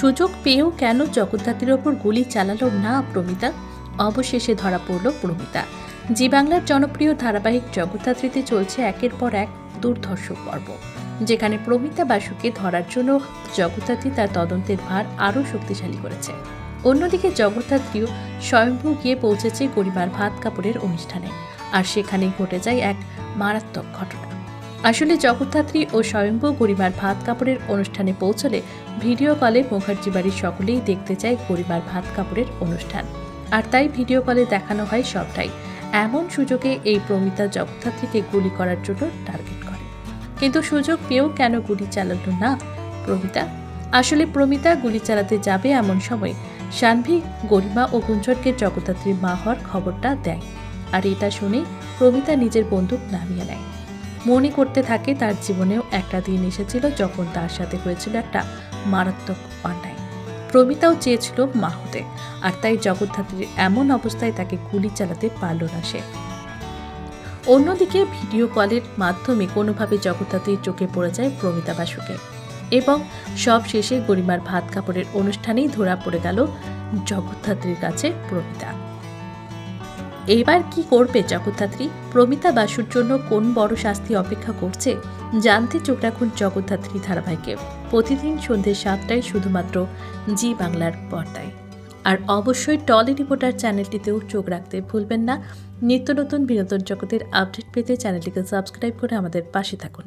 সুযোগ পেয়েও কেন জগদ্ধাত্রীর ওপর গুলি চালালো না প্রমিতা? অবশেষে ধরা পড়ল প্রমিতা। জি বাংলার জনপ্রিয় ধারাবাহিক জগদ্ধাত্রীতে চলছে একের পর এক দুর্ধর্ষ পর্ব, যেখানে প্রমিতা বাসুকে ধরার জন্য জগদ্ধাত্রী তার তদন্তের ভার আরও শক্তিশালী করেছে। অন্যদিকে জগদ্ধাত্রীও স্বয়ংভূ গিয়ে পৌঁছেছে গরিমার ভাত কাপড়ের অনুষ্ঠানে, আর সেখানেই ঘটে যায় এক মারাত্মক ঘটনা। আসলে জগদ্ধাত্রী ও স্বয়ম্ভু গরিমার ভাত কাপড়ের অনুষ্ঠানে পৌঁছলে ভিডিও কলে মুখার্জি বাড়ির সকলেই দেখতে চায় গরিমার ভাত কাপড়ের অনুষ্ঠান। আর তাই ভিডিও কলে দেখানো হয় সবটাই। এমন সুযোগে এই প্রমিতা জগদ্ধাত্রীকে গুলি করার জন্য টার্গেট করে। কিন্তু সুযোগ পেয়েও কেন গুলি চালালো না প্রমিতা? আসলে প্রমিতা গুলি চালাতে যাবে এমন সময় সানভি, গরিমা ও গুঞ্জনকে জগদ্ধাত্রীর মা হওয়ার খবরটা দেয়। আর এটা শুনে প্রমিতা নিজের বন্দুক নামিয়ে নেয়। মনে করতে থাকে তার জীবনেও একটা দিন এসেছিল যখন তার সাথে হয়েছিল একটা মারাত্মক অন্যায়। প্রমিতাও চেয়েছিল মা হতে, আর তাই জগদ্ধাত্রীর এমন অবস্থায় তাকে গুলি চালাতে পারল না সে। অন্যদিকে ভিডিও কলের মাধ্যমে কোনোভাবে জগদ্ধাত্রীর চোখে পড়ে যায় প্রমিতা বাসুকে। এবং সব শেষে গরিমার ভাত কাপড়ের অনুষ্ঠানেই ধরা পড়ে গেল জগদ্ধাত্রীর কাছে প্রমিতা। এবার কি করবে জগদ্ধাত্রী? প্রমিতা বাসুর জন্য কোন বড় শাস্তি অপেক্ষা করছে? জানতে চোখ রাখুন জগদ্ধাত্রী ধারাবাহিকে। প্রতিদিন সন্ধ্যে সাতটায় শুধুমাত্র জি বাংলার পর্দায়। আর অবশ্যই টলি রিপোর্টার চ্যানেলটিতেও চোখ রাখতে ভুলবেন না। নিত্য নতুন বিনোদন জগতের আপডেট পেতে চ্যানেলটিকে সাবস্ক্রাইব করে আমাদের পাশে থাকুন।